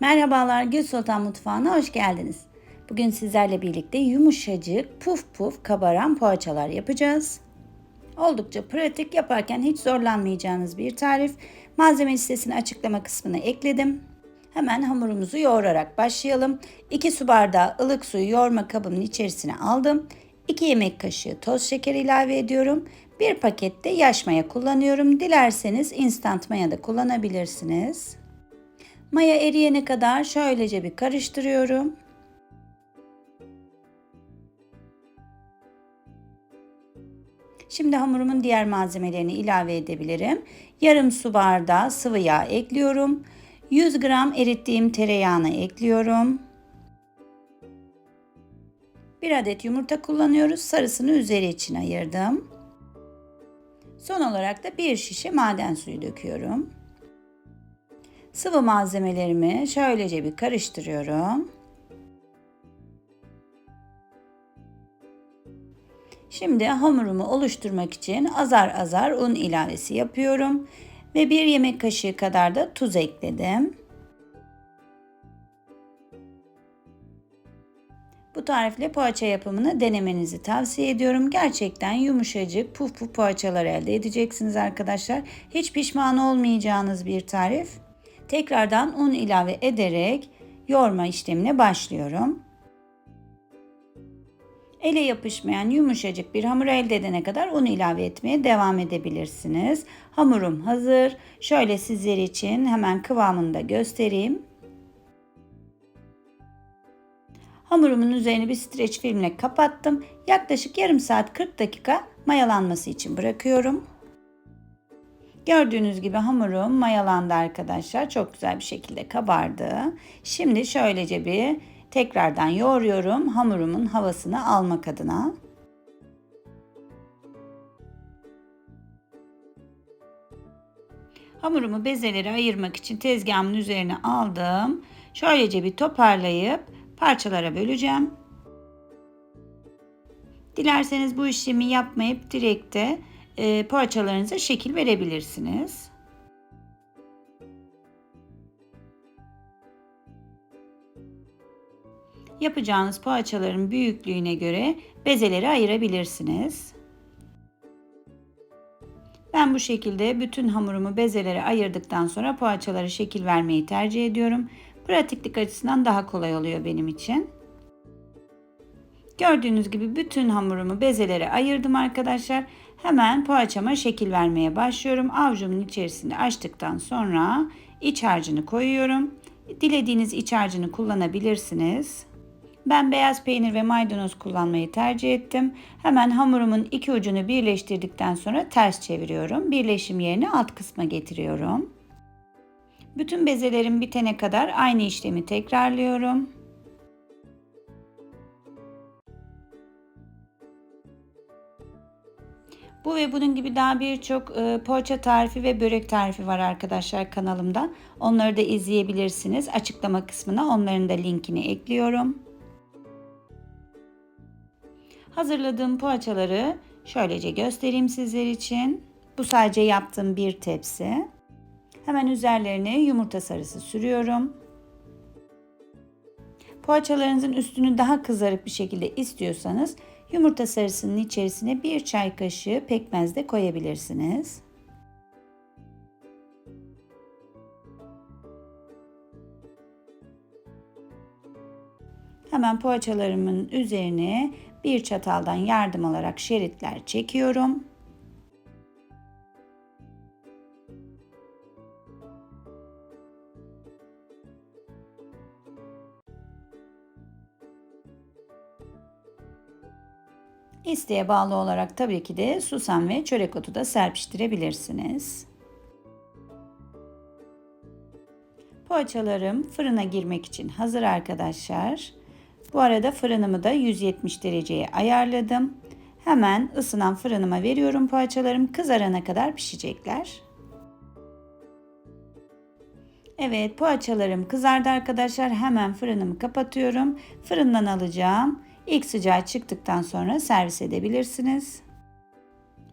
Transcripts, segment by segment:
Merhabalar Gül Sultan Mutfağı'na hoş geldiniz. Bugün sizlerle birlikte yumuşacık, puf puf kabaran poğaçalar yapacağız. Oldukça pratik, yaparken hiç zorlanmayacağınız bir tarif. Malzeme listesini açıklama kısmına ekledim. Hemen hamurumuzu yoğurarak başlayalım. 2 su bardağı ılık suyu yoğurma kabımın içerisine aldım. 2 yemek kaşığı toz şeker ilave ediyorum. Bir pakette yaş maya kullanıyorum. Dilerseniz instant maya da kullanabilirsiniz. Maya eriyene kadar şöylece bir karıştırıyorum. Şimdi hamurumun diğer malzemelerini ilave edebilirim. Yarım su bardağı sıvı yağ ekliyorum. 100 gram erittiğim tereyağını ekliyorum. Bir adet yumurta kullanıyoruz. Sarısını üzeri için ayırdım. Son olarak da bir şişe maden suyu döküyorum. Sıvı malzemelerimi şöylece bir karıştırıyorum. Şimdi hamurumu oluşturmak için azar azar un ilavesi yapıyorum ve bir yemek kaşığı kadar da tuz ekledim. Bu tarifle poğaça yapımını denemenizi tavsiye ediyorum. Gerçekten yumuşacık puf puf poğaçalar elde edeceksiniz arkadaşlar. Hiç pişman olmayacağınız bir tarif. Tekrardan un ilave ederek yoğurma işlemine başlıyorum. Ele yapışmayan yumuşacık bir hamur elde edene kadar un ilave etmeye devam edebilirsiniz. Hamurum hazır. Şöyle sizler için hemen kıvamını da göstereyim. Hamurumun üzerini bir streç filmle kapattım. Yaklaşık yarım saat 40 dakika mayalanması için bırakıyorum. Gördüğünüz gibi hamurum mayalandı arkadaşlar. Çok güzel bir şekilde kabardı. Şimdi şöylece bir tekrardan yoğuruyorum hamurumun havasını almak adına. Hamurumu bezelere ayırmak için tezgahımın üzerine aldım. Şöylece bir toparlayıp parçalara böleceğim. Dilerseniz bu işlemi yapmayıp direkte e, poğaçalarınıza şekil verebilirsiniz. Yapacağınız poğaçaların büyüklüğüne göre bezeleri ayırabilirsiniz. Ben bu şekilde bütün hamurumu bezelere ayırdıktan sonra poğaçalara şekil vermeyi tercih ediyorum. Pratiklik açısından daha kolay oluyor benim için. Gördüğünüz gibi bütün hamurumu bezelere ayırdım arkadaşlar. Hemen poğaçama şekil vermeye başlıyorum. Avucumun içerisinde açtıktan sonra iç harcını koyuyorum. Dilediğiniz iç harcını kullanabilirsiniz. Ben beyaz peynir ve maydanoz kullanmayı tercih ettim. Hemen hamurumun iki ucunu birleştirdikten sonra ters çeviriyorum. Birleşim yerini alt kısma getiriyorum. Bütün bezelerim bitene kadar aynı işlemi tekrarlıyorum. Bu ve bunun gibi daha birçok e, poğaça tarifi ve börek tarifi var arkadaşlar kanalımda. Onları da izleyebilirsiniz. Açıklama kısmına onların da linkini ekliyorum. Hazırladığım poğaçaları şöylece göstereyim sizler için. Bu sadece yaptığım bir tepsi. Hemen üzerlerine yumurta sarısı sürüyorum. Poğaçalarınızın üstünü daha kızarık bir şekilde istiyorsanız yumurta sarısının içerisine bir çay kaşığı pekmez de koyabilirsiniz. Hemen poğaçalarımın üzerine bir çataldan yardım alarak şeritler çekiyorum. İsteğe bağlı olarak tabii ki de susam ve çörek otu da serpiştirebilirsiniz. Poğaçalarım fırına girmek için hazır arkadaşlar. Bu arada fırınımı da 170 dereceye ayarladım. Hemen ısınan fırınıma veriyorum poğaçalarım kızarana kadar pişecekler. Evet poğaçalarım kızardı arkadaşlar. Hemen fırınımı kapatıyorum. Fırından alacağım. İlk sıcağı çıktıktan sonra servis edebilirsiniz.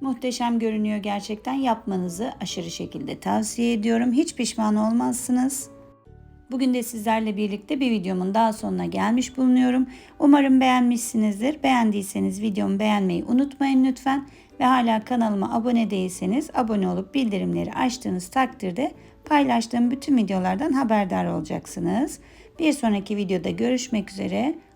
Muhteşem görünüyor gerçekten. Yapmanızı aşırı şekilde tavsiye ediyorum. Hiç pişman olmazsınız. Bugün de sizlerle birlikte bir videomun daha sonuna gelmiş bulunuyorum. Umarım beğenmişsinizdir. Beğendiyseniz videomu beğenmeyi unutmayın lütfen. Ve hala kanalıma abone değilseniz abone olup bildirimleri açtığınız takdirde paylaştığım bütün videolardan haberdar olacaksınız. Bir sonraki videoda görüşmek üzere.